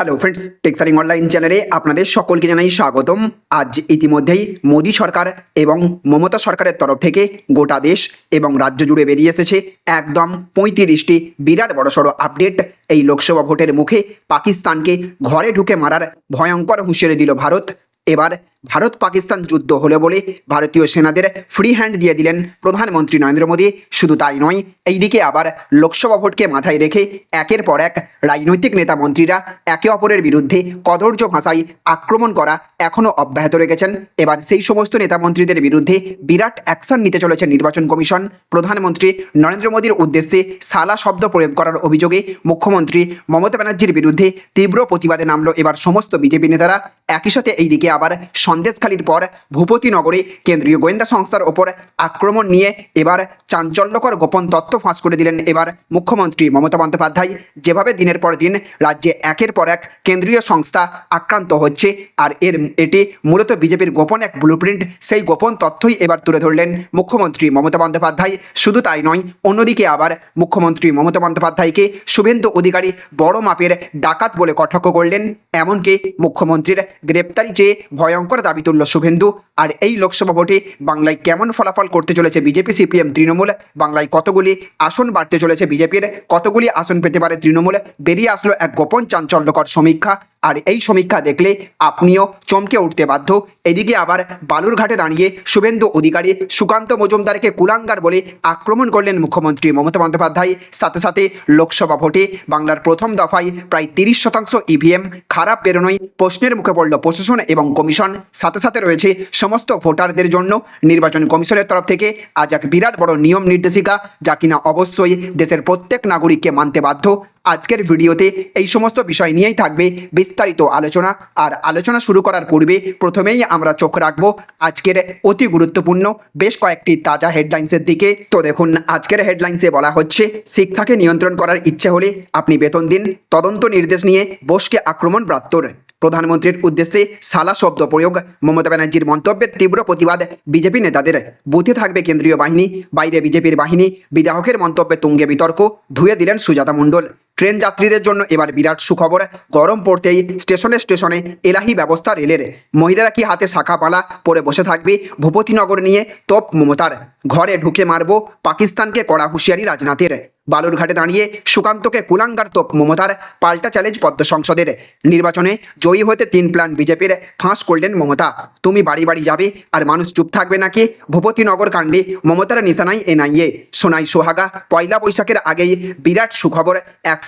Hello friends টেক্সারিং online চ্যানেলে আপনাদের সকলকে জানাই স্বাগতম। আজ ইতিমধ্যেই মোদী সরকার এবং মমতা সরকারের তরফ থেকে গোটা দেশ এবং রাজ্য জুড়ে বেরিয়ে এসেছে একদম পঁয়ত্রিশটি বিরাট বড়সড় আপডেট এই লোকসভা ভোটের মুখে পাকিস্তানকে ঘরে ঢুকে মারার ভয়ঙ্কর হুঁশিয়ারি দিল ভারত। এবার ভারত পাকিস্তান যুদ্ধ হলো বলে ভারতীয় সেনাদের ফ্রি হ্যান্ড দিয়ে দিলেন প্রধানমন্ত্রী নরেন্দ্র মোদী। শুধু তাই নয়, এইদিকে আবার লোকসভা ভোটকে মাথায় রেখে একের পর এক রাজনৈতিক নেতা মন্ত্রীরা একে অপরের বিরুদ্ধে কদর্য ভাষায় আক্রমণ করা এখনও অব্যাহত রেখেছেন। এবার সেই সমস্ত নেতা মন্ত্রীদের বিরুদ্ধে বিরাট অ্যাকশন নিতে চলেছে নির্বাচন কমিশন। প্রধানমন্ত্রী নরেন্দ্র মোদীর উদ্দেশ্যে সালা শব্দ প্রয়োগ করার অভিযোগে মুখ্যমন্ত্রী মমতা ব্যানার্জির বিরুদ্ধে তীব্র প্রতিবাদে নামলো এবার সমস্ত বিজেপি নেতারা। একই সাথে এইদিকে আবার সন্দেশখালির পর ভূপতিনগরে কেন্দ্রীয় গোয়েন্দা সংস্থার ওপর আক্রমণ নিয়ে এবার চাঞ্চল্যকর গোপন তথ্য ফাঁস করে দিলেন এবার মুখ্যমন্ত্রী মমতা বন্দ্যোপাধ্যায়। যেভাবে দিনের পর দিন রাজ্যে একের পর এক কেন্দ্রীয় সংস্থা আক্রান্ত হচ্ছে, আর এর এটি মূলত বিজেপির গোপন এক ব্লুপ্রিন্ট সেই গোপন তথ্যই এবার তুলে ধরলেন মুখ্যমন্ত্রী মমতা বন্দ্যোপাধ্যায়। শুধু তাই নয়, অন্যদিকে আবার মুখ্যমন্ত্রী মমতা বন্দ্যোপাধ্যায়কে শুভেন্দু অধিকারী বড় মাপের ডাকাত বলে কটাক্ষ করলেন। এমনকি মুখ্যমন্ত্রীর গ্রেপ্তারি চেয়ে ভয়ঙ্কর দাবি তুলল শুভেন্দু। আর এই লোকসভা ভোটে বাংলায় কেমন ফলাফল করতে চলেছে বিজেপি সিপিএম তৃণমূল? বাংলায় কতগুলি আসন বাড়তে চলেছে বিজেপির? কতগুলি আসন পেতে পারে তৃণমূল? বেরিয়ে আসলো এক গোপন চাঞ্চল্যকর সমীক্ষা। আর এই সমীক্ষা দেখলে আপনিও চমকে উঠতে বাধ্য। এদিকে আবার বালুরঘাটে দাঁড়িয়ে শুভেন্দু অধিকারী সুকান্ত মজুমদারকে কুলাঙ্গার বলে আক্রমণ করলেন মুখ্যমন্ত্রী মমতা বন্দ্যোপাধ্যায়। সাথে সাথে লোকসভা ভোটে বাংলার প্রথম দফায় প্রায় তিরিশ শতাংশ ইভিএম খারাপ বেরোনোই প্রশ্নের মুখে পড়ল প্রশাসন এবং কমিশন। সাথে সাথে রয়েছে সমস্ত ভোটারদের জন্য নির্বাচন কমিশনের তরফ থেকে আজ এক বিরাট বড় নিয়ম নির্দেশিকা, যা কিনা অবশ্যই দেশের প্রত্যেক নাগরিককে মানতে বাধ্য। আজকের ভিডিওতে এই সমস্ত বিষয় নিয়েই থাকবে বিস্তারিত আলোচনা। আর আলোচনা শুরু করার পূর্বে প্রথমেই আমরা চোখ রাখব আজকের অতি গুরুত্বপূর্ণ, বেশ কয়েকটি তাজা হেডলাইন্সের দিকে। তো দেখুন, আজকের হেডলাইন্সে বলা হচ্ছে, শিক্ষাকে নিয়ন্ত্রণ করার ইচ্ছে হলে আপনি বেতন দিন, তদন্ত নির্দেশ নিয়ে বোসকে আক্রমণ প্রাপ্তর প্রধানমন্ত্রীর উদ্দেশ্যে সালা শব্দ প্রয়োগ, মমতা ব্যানার্জির মন্তব্যের তীব্র প্রতিবাদ বিজেপি নেতাদের। বুথে থাকবে কেন্দ্রীয় বাহিনী, বাইরে বিজেপির বাহিনী, বিধায়কের মন্তব্যে তুঙ্গে বিতর্ক, ধুয়ে দিলেন সুজাতা মণ্ডল। ট্রেন যাত্রীদের জন্য এবার বিরাট সুখবর। গরম পড়তেই স্টেশনে স্টেশনে এলাহি ব্যবস্থা রেলের। মহিলারা কি হাতে শাখা পালা পরে বসে থাকবে? ভূপতিনগর নিয়ে তোপ মমতার। ঘরে ঢুকে মারব পাকিস্তানকে কড়া হুঁশিয়ারি রাজনাথের। বালুরঘাটে দাঁড়িয়ে সুকান্তকে কুলাঙ্গার তোপ মমতার পাল্টা চ্যালেঞ্জ পদ্ম সংসদের। নির্বাচনে জয়ী হতে তিন প্ল্যান বিজেপির ফাঁস করলেন মমতা। তুমি বাড়ি বাড়ি যাবে আর মানুষ চুপ থাকবে নাকি? ভূপতিনগর কাণ্ডে মমতার নিশানাই এনআইএ। সোনাই সোহাগা, পয়লা বৈশাখের আগেই বিরাট সুখবর।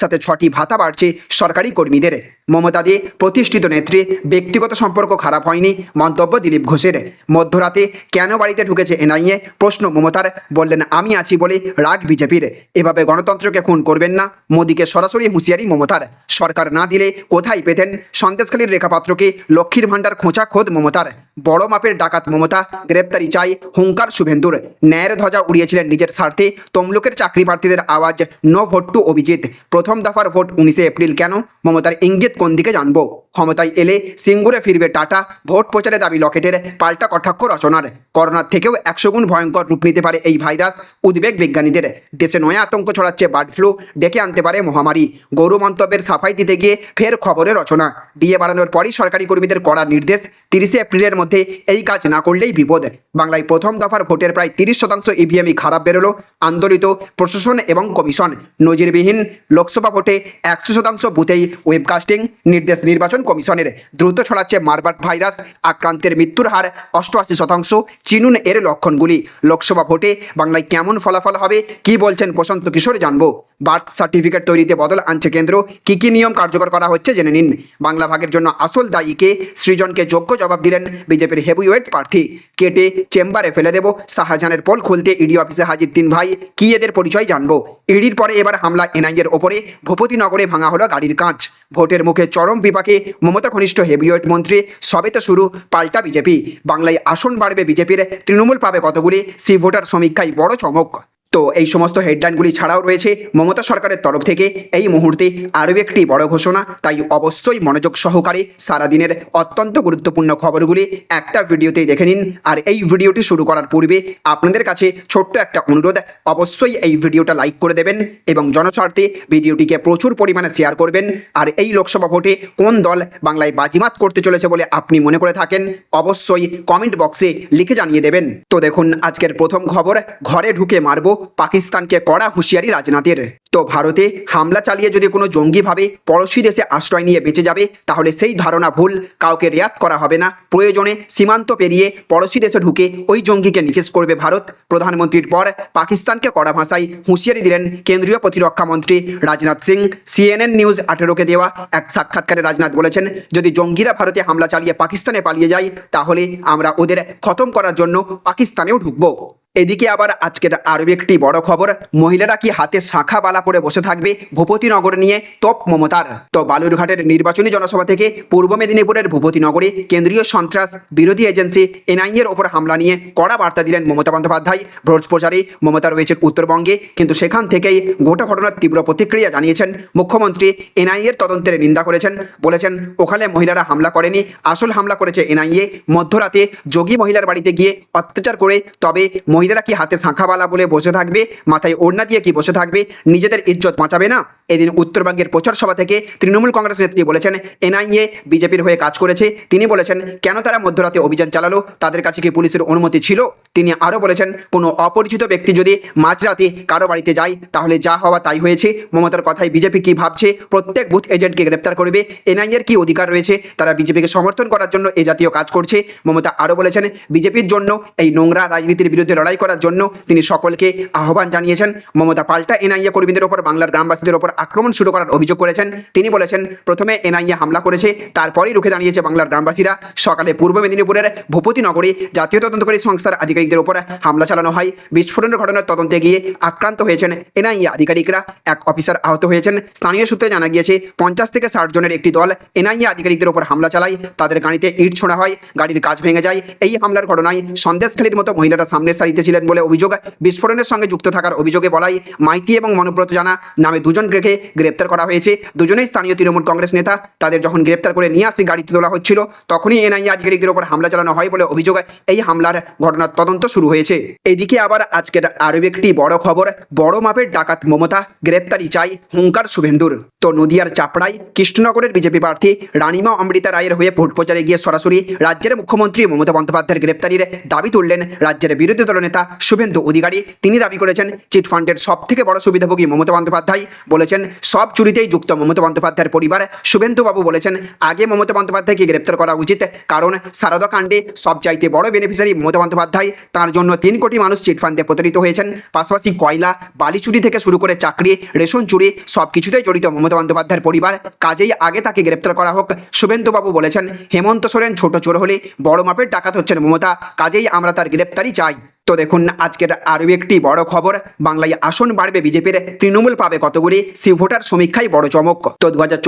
একসাথে ছটি ভাতা বাড়ছে সরকারি কর্মীদের। মমতা দিয়ে প্রতিষ্ঠিত নেত্রী, ব্যক্তিগত সম্পর্ক খারাপ হয়নি মন্তব্য দিলীপ ঘোষের। মধ্যরাতে কেন বাড়িতে ঢুকেছে এনআইএ? প্রশ্ন মমতার। বললেন, আমি আছি বলে রাগ বিজেপির। এভাবে গণতন্ত্রকে খুন করবেন না। মোদীকে সরাসরি হুঁশিয়ারি মমতার। সরকার না দিলে কোথায় পেতেন? সন্দেশখালীর রেখাপাত্রকে লক্ষ্মীর ভাণ্ডার খোঁচা খোদ মমতার। বড় মাপের ডাকাত মমতা গ্রেপ্তারি চাই হুঙ্কার শুভেন্দুর। ন্যায়ের ধ্বজা উড়িয়েছিলেন নিজের স্বার্থে। তমলুকের চাকরি প্রার্থীদের আওয়াজ, নো ভোট অভিজিৎ। প্রথম দফার ভোট উনিশে এপ্রিল কেন? মমতার ইঙ্গিত কোন দিকে জানব? ক্ষমতায় এলে সিঙ্গুরে ফিরবে টাটা। ভোট প্রচারে দাবি লকেটের পাল্টা কটাক্ষ রচনার। করোনার থেকেও একশো গুণ ভয়ঙ্কর রূপ নিতে পারে এই ভাইরাস। উদ্বেগ বিজ্ঞানীদের। দেশে নয়া আতঙ্ক ছড়াচ্ছে বার্ড ফ্লু, ডেকে আনতে পারে মহামারী। গৌর মন্তব্যের সাফাই দিতে গিয়ে ফের খবরের রচনা। ডিএ বাড়ানোর পরই সরকারি কর্মীদের কড়া নির্দেশ। তিরিশে এপ্রিলের মধ্যে এই কাজ না করলেই বিপদ। বাংলায় প্রথম দফার ভোটের প্রায় তিরিশ শতাংশ ইভিএমই খারাপ বেরোলো। আন্দোলিত প্রশাসন এবং কমিশন। নজিরবিহীন লোকসভা ভোটে একশো শতাংশ বুথেই ওয়েবকাস্টিং নির্দেশ নির্বাচন কমিশনের দ্রুত ছড়াচ্ছে মারবার্ট ভাইরাস আক্রান্তের মৃত্যুর হার অষ্টআশি শতাংশ। চিনুন এর লক্ষণগুলি। লোকসভা ভোটে বাংলায় কেমন ফলাফল হবে, কি বলছেন প্রশান্ত কিশোর জানব। বার্থ সার্টিফিকেট তৈরিতে বদল আনছে কেন্দ্র। কী কী নিয়ম কার্যকর করা হচ্ছে জেনে নিন। বাংলা ভাগের জন্য আসল দায়ীকে সৃজনকে যোগ্য জবাব দিলেন বিজেপির হেভিওয়েট প্রার্থী। কেটে চেম্বারে ফেলে দেব শাহজাহানের পোল খুলতে ইডি অফিসে হাজির তিন ভাই। কি এদের পরিচয় জানব। ইডির পরে এবার হামলা এনআইএর ওপরে। ভূপতিনগরে ভাঙা হলো গাড়ির কাঁচ। ভোটের মুখে চরম বিপাকে মমতা ঘনিষ্ঠ হেভিওয়েট মন্ত্রী সবে তো শুরু পাল্টা বিজেপি। বাংলায় আসন বাড়বে বিজেপির, তৃণমূল পাবে কতগুলি? সি ভোটার সমীক্ষায় বড় চমক। তো এই সমস্ত হেডলাইনগুলি ছাড়াও রয়েছে মমতা সরকারের তরফ থেকে। এই মুহূর্তে আরও একটি বড় ঘোষণা, তাই অবশ্যই মনোযোগ সহকারে সারাদিনের অত্যন্ত গুরুত্বপূর্ণ খবরগুলি একটা ভিডিওতেই দেখে নিন। আর এই ভিডিওটি শুরু করার পূর্বে আপনাদের কাছে ছোট্ট একটা অনুরোধ, অবশ্যই এই ভিডিওটা লাইক করে দেবেন এবং জনস্বার্থে ভিডিওটিকে প্রচুর পরিমাণে শেয়ার করবেন। আর এই লোকসভা ভোটে কোন দল বাংলায় বাজিমাত করতে চলেছে বলে আপনি মনে করে থাকেন, অবশ্যই কমেন্ট বক্সে লিখে জানিয়ে দেবেন। তো দেখুন, আজকের প্রথম খবর, ঘরে ঢুকে মারব পাকিস্তানকে কড়া হুঁশিয়ারি রাজনাথের। তো ভারতে হামলা চালিয়ে যদি কোনো জঙ্গিভাবে পড়োশি দেশে আশ্রয় নিয়ে বেঁচে যাবে, তাহলে সেই ধারণা ভুল, কাউকে রেয়াত করা হবে না। প্রয়োজনে সীমান্ত পেরিয়ে পড়োশি দেশে ঢুকে ওই জঙ্গিকে নিকেশ করবে ভারত। প্রধানমন্ত্রীর পর পাকিস্তানকে কড়া ভাষায় হুঁশিয়ারি দিলেন কেন্দ্রীয় প্রতিরক্ষা মন্ত্রী রাজনাথ সিং। সিএনএন নিউজ আঠেরোকে দেওয়া এক সাক্ষাৎকারে রাজনাথ বলেছেন, যদি জঙ্গিরা ভারতে হামলা চালিয়ে পাকিস্তানে পালিয়ে যায়, তাহলে আমরা ওদের খতম করার জন্য পাকিস্তানেও ঢুকবো। এদিকে আবার আজকের আরও একটি বড় খবর, মহিলারা কি হাতে শাখা বালা পরে বসে থাকবে ভূপতিনগর নিয়ে? তোপ মমতার। তো বালুরঘাটের নির্বাচনী জনসভা থেকে পূর্ব মেদিনীপুরের ভূপতিনগরে কেন্দ্রীয় সন্ত্রাস বিরোধী এজেন্সি এনআইএর ওপর হামলা নিয়ে কড়া বার্তা দিলেন মমতা বন্দ্যোপাধ্যায়। ভোট প্রচারে মমতা রয়েছেন উত্তরবঙ্গে, কিন্তু সেখান থেকেই গোটা ঘটনার তীব্র প্রতিক্রিয়া জানিয়েছেন মুখ্যমন্ত্রী। এনআইএর তদন্তের নিন্দা করেছেন, বলেছেন, ওখানে মহিলারা হামলা করেনি, আসল হামলা করেছে এনআইএ। মধ্যরাতে যোগী মহিলার বাড়িতে গিয়ে অত্যাচার করে তবে মহিলারা কি হাতে শাঁখাবালা বলে বসে থাকবে? মাথায় ওড়না দিয়ে কি বসে থাকবে? নিজেদের ইজ্জত বাঁচাবে না? এদিন উত্তরবঙ্গের প্রচার সভা থেকে তৃণমূল কংগ্রেস নেত্রী বলেছেন, এনআইএ বিজেপির হয়ে কাজ করেছে। তিনি বলেছেন, কেন তারা মধ্যরাতে অভিযান চালালো? তাদের কাছে কি পুলিশের অনুমতি ছিল? তিনি আরও বলেছেন, কোনো অপরিচিত ব্যক্তি যদি মাঝরাতে কারও বাড়িতে যায়, তাহলে যা হওয়া তাই হয়েছে। মমতার কথায় বিজেপি কি ভাবছে? প্রত্যেক বুথ এজেন্টকে গ্রেপ্তার করবে। এনআইএর কি অধিকার রয়েছে? তারা বিজেপিকে সমর্থন করার জন্য এই জাতীয় কাজ করছে। মমতা আরও বলেছেন, বিজেপির জন্য, এই নোংরা রাজনীতির বিরুদ্ধে লড়াই করার জন্য তিনি সকলকে আহ্বান জানিয়েছেন। মমতা পাল্টা এনআইএ কর্মীদের ওপর, বাংলার গ্রামবাসীদের ওপর আক্রমণ শুরু করার অভিযোগ করেছেন। তিনি বলেছেন, প্রথমে এনআইএ হামলা করেছে, তারপরেই রুখে দাঁড়িয়েছে বাংলার গ্রামবাসীরা। সকালে পূর্ব মেদিনীপুরের ভূপতিনগরে জাতীয় তদন্তকারী সংস্থার আধিকারিকদের উপর হামলা চালানো হয়। বিস্ফোরণের ঘটনার তদন্তে গিয়ে আক্রান্ত হয়েছেন এনআইএ আধিকারিকরা। এক অফিসার আহত হয়েছেন। স্থানীয় সূত্রে জানা গিয়েছে, পঞ্চাশ থেকে ষাট জনের একটি দল এনআইএ আধিকারিকদের উপর হামলা চালায়। তাদের গাড়িতে ইট ছোঁড়া হয়, গাড়ির কাজ ভেঙে যায়। এই হামলার ঘটনায় সন্দেশখালীর মতো মহিলারা সামনের সারিতে ছিলেন বলে অভিযোগ। বিস্ফোরণের সঙ্গে যুক্ত থাকার অভিযোগে বলাই, মাইতি এবং মনোব্রত জানা নামে দুজন রেখে গ্রেপ্তার করা হয়েছে। দুজনেই স্থানীয় তৃণমূল কংগ্রেস নেতা। তাদের যখন গ্রেপ্তার করে নিয়ে আসে গাড়িতে তোলা হচ্ছিল, তখনই এনআইএ আধিকারিকদের উপর হামলা চালানো হয় বলে অভিযোগ। এই হামলার ঘটনার তদন্ত শুরু হয়েছে। এদিকে আবার আজকের আরও একটি বড় খবর, বড় মাপের ডাকাত মমতা গ্রেপ্তারি চাই হুঙ্কার শুভেন্দুর। তো নদিয়ার চাপড়ায় কৃষ্ণনগরের বিজেপি প্রার্থী রানিমা অমৃতা রায়ের হয়ে ভোট প্রচারে গিয়ে সরাসরি রাজ্যের মুখ্যমন্ত্রী মমতা বন্দ্যোপাধ্যায়ের গ্রেপ্তারির দাবি তুললেন রাজ্যের বিরোধী দলনেতা শুভেন্দু অধিকারী। তিনি দাবি করেছেন চিটফান্ডের সব থেকে বড় সুবিধাভোগী মমতা বন্দ্যোপাধ্যায় বলেছেন, সব চুরিতেই যুক্ত মমতা বন্দ্যোপাধ্যায়ের পরিবার। শুভেন্দুবাবু বলেছেন, আগে মমতা বন্দ্যোপাধ্যায়কে গ্রেপ্তার করা উচিত, কারণ সারদা কাণ্ডে সবচাইতে বড় বেনিফিশিয়ারি মমতা বন্দ্যোপাধ্যায়। তার জন্য তিন কোটি মানুষ চিটফান্ডে প্রতারিত হয়েছেন। পাশাপাশি কয়লা, বালিচুরি থেকে শুরু করে চাকরি, রেশন চুরি সব কিছুতেই জড়িত মমতা বন্দ্যোপাধ্যায়ের পরিবার। কাজেই আগে তাকে গ্রেপ্তার করা হোক, শুভেন্দুবাবু বলেছেন, হেমন্ত সোরেন ছোট চোর হলে বড় মাপের ডাকাত হচ্ছেন মমতা। কাজেই আমরা তার গ্রেপ্তারি চাই। তো দেখুন, আজকের আরও একটি বড় খবর। বাংলায় আসন বাড়বে, বিজেপির তৃণমূল পাবে কতগুলি? ভোটার সমীক্ষায় বড় চমক। তো দু হাজার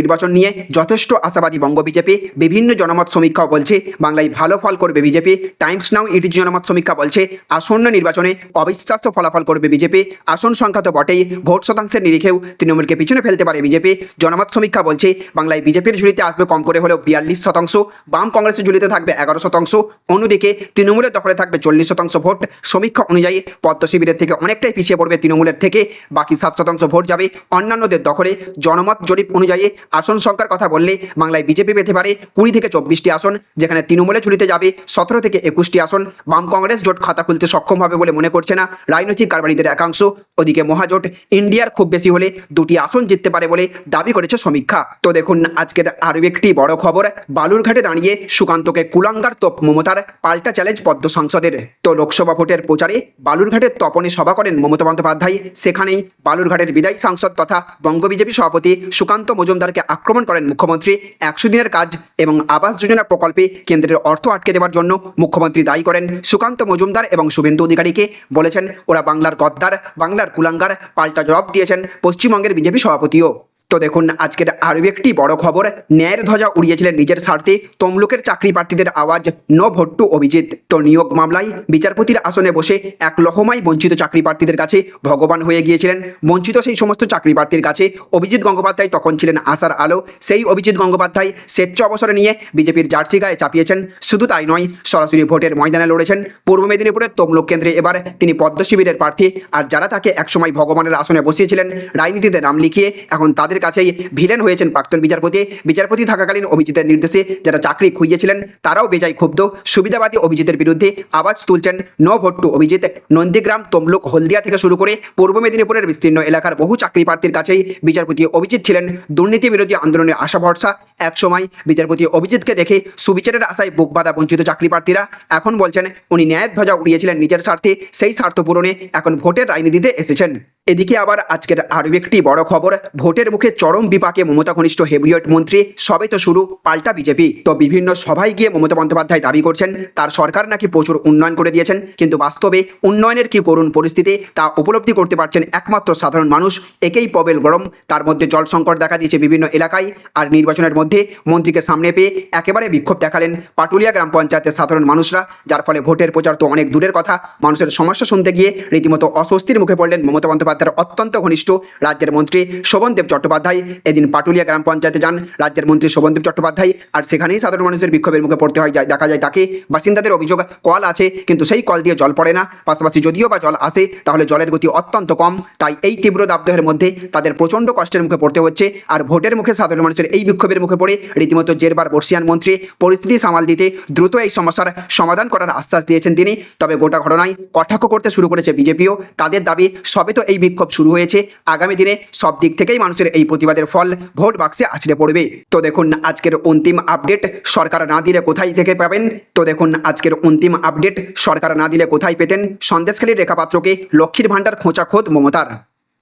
নির্বাচন নিয়ে যথেষ্ট আশাবাদী বঙ্গ বিজেপি। বিভিন্ন জনমত সমীক্ষাও বলছে, বাংলায় ভালো ফল করবে বিজেপি। টাইমস নাও ইটি জনমত সমীক্ষা বলছে, আসন্ন নির্বাচনে অবিশ্বাস্য ফলাফল করবে বিজেপি। আসন সংখ্যা তো বটেই, ভোট শতাংশের নিরিখেও তৃণমূলকে পিছনে ফেলতে পারে বিজেপি। জনমত সমীক্ষা বলছে, বাংলায় বিজেপির ঝুলিতে আসবে কম করে হলেও বিয়াল্লিশ শতাংশ, বাম কংগ্রেসের ঝুলিতে থাকবে এগারো শতাংশ। অন্যদিকে তৃণমূলের দখলে থাকবে চল্লিশ শতাংশ ভোট সমীক্ষা অনুযায়ী পদ্ম শিবিরের থেকে অনেকটাই পিছিয়ে পড়বে তৃণমূলের থেকে। বাকি সাত শতাংশ ভোট যাবে অন্যান্যদের দখলে। জনমত জরিপ অনুযায়ী আসন সংখ্যার কথা বললে বাংলায় বিজেপি পেতে পারে কুড়ি থেকে চব্বিশটি আসন, যেখানে তৃণমূলে ঝুলিতে যাবে সতেরো থেকে একুশটি আসন। বাম কংগ্রেস জোট খাতা খুলতে সক্ষম হবে বলে মনে করছে না রাজনৈতিক কারবারিদের একাংশ। ওদিকে মহাজোট ইন্ডিয়ার খুব বেশি হলে দুটি আসন জিততে পারে বলে দাবি করেছে সমীক্ষা। তো দেখুন, আজকের আরও একটি বড় খবর। বালুরঘাটে দাঁড়িয়ে সুকান্তকে কুলাঙ্গার তোপ মমতার পাল্টা চ্যালেঞ্জ পদ্ম সংসদের। তো লোকসভা ভোটের প্রচারে বালুরঘাটের তপনে সভা করেন মমতা বন্দ্যোপাধ্যায়। সেখানেই বালুরঘাটের বিদায়ী সাংসদ তথা বঙ্গ বিজেপি সভাপতি সুকান্ত মজুমদারকে আক্রমণ করেন মুখ্যমন্ত্রী। একশো দিনের কাজ এবং আবাস যোজনা প্রকল্পে কেন্দ্রের অর্থ আটকে দেওয়ার জন্য মুখ্যমন্ত্রী দায়ী করেন সুকান্ত মজুমদার এবং শুভেন্দু অধিকারীকে। বলেছেন, ওরা বাংলার গদ্দার, বাংলার কুলাঙ্গার, পাল্টা জবাব দিয়েছেন পশ্চিমবঙ্গের বিজেপি সভাপতিও। তো দেখুন, আজকের আরও একটি বড় খবর, ন্যায়ের ধ্বজা উড়িয়েছিলেন নিজের স্বার্থে তমলুকের চাকরি প্রার্থীদের আওয়াজ নো ভোট টু অভিজিৎ। তো নিয়োগ মামলায় বিচারপতির আসনে বসে এক লহমাই বঞ্চিত চাকরি প্রার্থীদের কাছে ভগবান হয়ে গিয়েছিলেন। বঞ্চিত সেই সমস্ত চাকরি প্রার্থীর কাছে অভিজিৎ গঙ্গোপাধ্যায় তখন ছিলেন আশার আলো। সেই অভিজিৎ গঙ্গোপাধ্যায় স্বেচ্ছ অবসরে নিয়ে বিজেপির জার্সি গায়ে চাপিয়েছেন। শুধু তাই নয়, সরাসরি ভোটের ময়দানে লড়েছেন। পূর্ব মেদিনীপুরের তমলুক কেন্দ্রে এবার তিনি পদ্ম শিবিরের প্রার্থী। আর যারা তাকে একসময় ভগবানের আসনে বসিয়েছিলেন, রাজনীতিতে নাম লিখিয়ে এখন তাদের কাছেই ভিলেন হয়েছেন প্রাক্তন বিচারপতি। বিচারপতি থাকাকালীন অভিজিতের নির্দেশে যারা চাকরি খুইয়েছিলেন তারাও বেজায় ক্ষুব্ধ। সুবিধাবাদী অভিজিতের বিরুদ্ধে আওয়াজ তুলছেন no vote to Abhijit. Nandigram, Tamluk, Haldia থেকে শুরু করে পূর্ব মেদিনীপুরের বিস্তীর্ণ এলাকার বহু চাকরি প্রার্থীর কাছেই বিচারপতি অভিজিৎ ছিলেন। দুর্নীতি বিরোধী আন্দোলনের আশা ভরসা। একসময় বিচারপতি অভিজিৎকে দেখে সুবিচারের আশায় বুক বাঁধা বঞ্চিত চাকরি প্রার্থীরা এখন বলছেন, উনি ন্যায়ের ধ্বজা উড়িয়েছিলেন নিজের স্বার্থে, সেই স্বার্থ পূরণে এখন ভোটের রাজনীতিতে এসেছেন। এদিকে আবার আজকের আরও একটি বড় খবর, ভোটের মুখে চরম বিপাকে মমতা ঘনিষ্ঠ হেভিওয়েট মন্ত্রী, সবে তো শুরু পাল্টা বিজেপি। তো বিভিন্ন সভায় গিয়ে মমতা বন্দ্যোপাধ্যায় দাবি করছেন, তার সরকার নাকি প্রচুর উন্নয়ন করে দিয়েছেন, কিন্তু বাস্তবে উন্নয়নের কি করুণ পরিস্থিতি তা উপলব্ধি করতে পারছেন একমাত্র সাধারণ মানুষ, একেই পবেল গরম। তার মধ্যে জল সংকট দেখা দিয়েছে বিভিন্ন এলাকায়, আর নির্বাচনের মধ্যে মন্ত্রীকে সামনে পেয়ে একেবারে বিক্ষোভ দেখালেন পাটুলিয়া গ্রাম পঞ্চায়েতের সাধারণ মানুষরা, যার ফলে ভোটের প্রচার তো অনেক দূরের কথা। মানুষের সমস্যা শুনতে গিয়ে রীতিমতো অস্বস্তির মুখে পড়লেন মমতা বন্দ্যোপাধ্যায়ের অত্যন্ত ঘনিষ্ঠ রাজ্যের মন্ত্রী শোভনদেব চট্টোপাধ্যায়। এদিন পাটুলিয়া গ্রাম পঞ্চায়েতে যান রাজ্যের মন্ত্রী শোভনদেব চট্টোপাধ্যায়। আর সেখানেই সাধারণ মানুষের বিক্ষোভের মুখে পড়তে হয় দেখা যায় তাকে। বাসিন্দাদের অভিযোগ, কল আছে, কিন্তু সেই কল দিয়ে জল পড়ে না। পাশাপাশি যদিও বা জল আসে, তাহলে জলের গতি অত্যন্ত কম। তাই এই তীব্র দাবদাহের মধ্যে তাদের প্রচণ্ড কষ্টের মুখে পড়তে হচ্ছে। আর ভোটের মুখে সাধারণ মানুষের এই বিক্ষোভের মুখে পড়ে রীতিমতো জেরবার বর্ষিয়ান মন্ত্রী পরিস্থিতি সামাল দিতে দ্রুত এই সমস্যার সমাধান করার আশ্বাস দিয়েছেন তিনি। তবে গোটা ঘটনায় কটাক্ষ করতে শুরু করেছে বিজেপিও। তাদের দাবি, সবে তো এই বিক্ষোভ শুরু হয়েছে। আগামী দিনে সব দিক থেকেই মানুষের এই প্রতিবাদের ফল ভোট বাক্সে আছড়ে পড়বে। তো দেখুন আজকের অন্তিম আপডেট সরকার না দিলে কোথায় থেকে পাবেন? তো দেখুন আজকের অন্তিম আপডেট সরকার না দিলে কোথায় পেতেন? সন্দেশখালীর রেখাপাত্রকে লক্ষ্মীর ভাণ্ডার খোঁচা খোদ মমতার।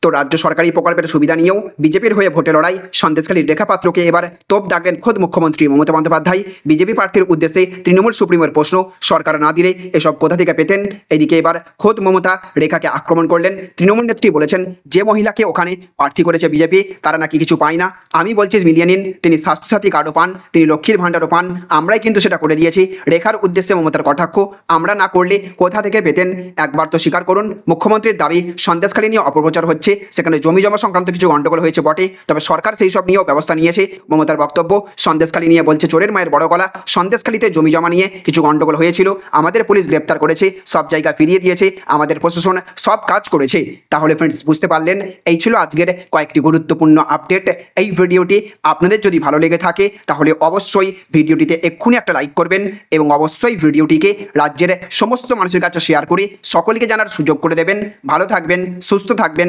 তো রাজ্য সরকারি প্রকল্পের সুবিধা নিয়েও বিজেপির হয়ে ভোটে লড়াই, সন্দেশখালীর রেখাপাত্রকে এবার তোপ ডাকলেন খোদ মুখ্যমন্ত্রী মমতা বন্দ্যোপাধ্যায়। বিজেপি প্রার্থীর উদ্দেশ্যে তৃণমূল সুপ্রিমোর প্রশ্ন, সরকার না দিলে এসব কোথা থেকে পেতেন? এদিকে এবার খোদ মমতা রেখাকে আক্রমণ করলেন। তৃণমূল নেত্রী বলেছেন, যে মহিলাকে ওখানে প্রার্থী করেছে বিজেপি, তারা নাকি কিছু পায় না। আমি বলছি, মিলিয়ে নিন, তিনি স্বাস্থ্যসাথী কার্ডও পান, তিনি লক্ষ্মীর ভাণ্ডারও পান, আমরাই কিন্তু সেটা করে দিয়েছি। রেখার উদ্দেশ্যে মমতার কটাক্ষ, আমরা না করলে কোথা থেকে পেতেন? একবার তো স্বীকার করুন, মুখ্যমন্ত্রীর দাবি সন্দেশখালী নিয়ে অপপ্রচার হচ্ছে। সেখানে জমি জমা সংক্রান্ত কিছু গন্ডগোল হয়েছে বটে। তবে সরকার সেই সব নিয়েও ব্যবস্থা নিয়েছে। মমতার বক্তব্য, সন্দেশখালী নিয়ে বলছে চোরের মায়ের বড় গলা। সন্দেশখালীতে জমি জমা নিয়ে কিছু গন্ডগোল হয়েছিল। আমাদের পুলিশ গ্রেপ্তার করেছে, সব জায়গা ফিরিয়ে দিয়েছে, আমাদের প্রশাসন সব কাজ করেছে। তাহলে ফ্রেন্ডস বুঝতে পারলেন, এই ছিল আজকের কয়েকটি গুরুত্বপূর্ণ আপডেট এই ভিডিওটি আপনাদের যদি ভালো লেগে থাকে, তাহলে অবশ্যই ভিডিওটিতে এক্ষুনি একটা লাইক করবেন এবং অবশ্যই ভিডিওটিকে রাজ্যের সমস্ত মানুষের কাছে শেয়ার করে সকলকে জানার সুযোগ করে দেবেন। ভালো থাকবেন, সুস্থ থাকবেন।